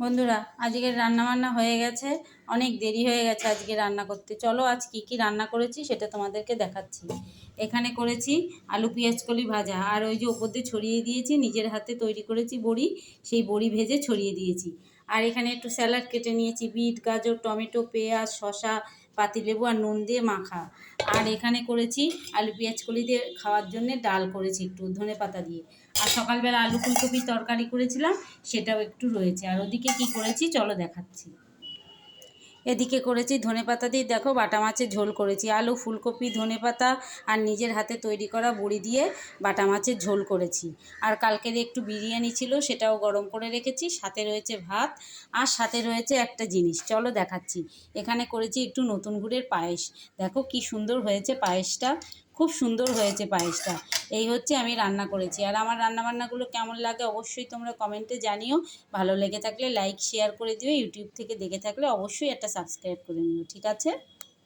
বন্ধুরা, আজকের রান্নাবান্না হয়ে গেছে। অনেক দেরি হয়ে গেছে আজকে রান্না করতে। চলো আজ কি কি রান্না করেছি সেটা তোমাদেরকে দেখাচ্ছি। এখানে করেছি আলু পেঁয়াজ কলি ভাজা। আর ওই যে ওপর দিয়ে ছড়িয়ে দিয়েছি, নিজের হাতে তৈরি করেছি বড়ি, সেই বড়ি ভেজে ছড়িয়ে দিয়েছি। আর এখানে একটু স্যালাড কেটে নিয়েছি। বিট, গাজর, টমেটো, পেঁয়াজ, শসা পাতিলেবু আর নুন দিয়ে মাখা। আর এখানে করেছি আলু, পেঁয়াজ, কলি দিয়ে খাওয়ার জন্য ডাল করেছি একটু ধনে পাতা দিয়ে। আর সকালবেলা আলু ফুলকপির তরকারি করেছিলাম, সেটাও একটু রয়েছে। আর ওদিকে কি করেছি? চলো দেখাচ্ছি। এদিকে করেছি ধনে পাতা দিয়ে, দেখো বাটা মাছের ঝোল করেছি, আলু, ফুলকপি, ধনে পাতা আর নিজের হাতে তৈরি করা বড়ি দিয়ে বাটা মাছের ঝোল করেছি। আর কালকের একটু বিরিয়ানি ছিল, সেটাও গরম করে রেখেছি, সাথে রয়েছে ভাত আর সাথে রয়েছে একটা জিনিস। চলো দেখাচ্ছি। এখানে করেছি একটু নতুন গুড়ের পায়েস। দেখো কি সুন্দর হয়েছে পায়েসটা। খুব সুন্দর হয়েছে পায়েসটা। এই হচ্ছে আমি রান্না করেছি। আর আমার রান্নাবান্নাগুলো কেমন লাগে অবশ্যই তোমরা কমেন্টে জানিও। ভালো লেগে থাকলে লাইক, শেয়ার করে দিও। ইউটিউব থেকে দেখে থাকলে অবশ্যই একটা সাবস্ক্রাইব করে নিও। ঠিক আছে?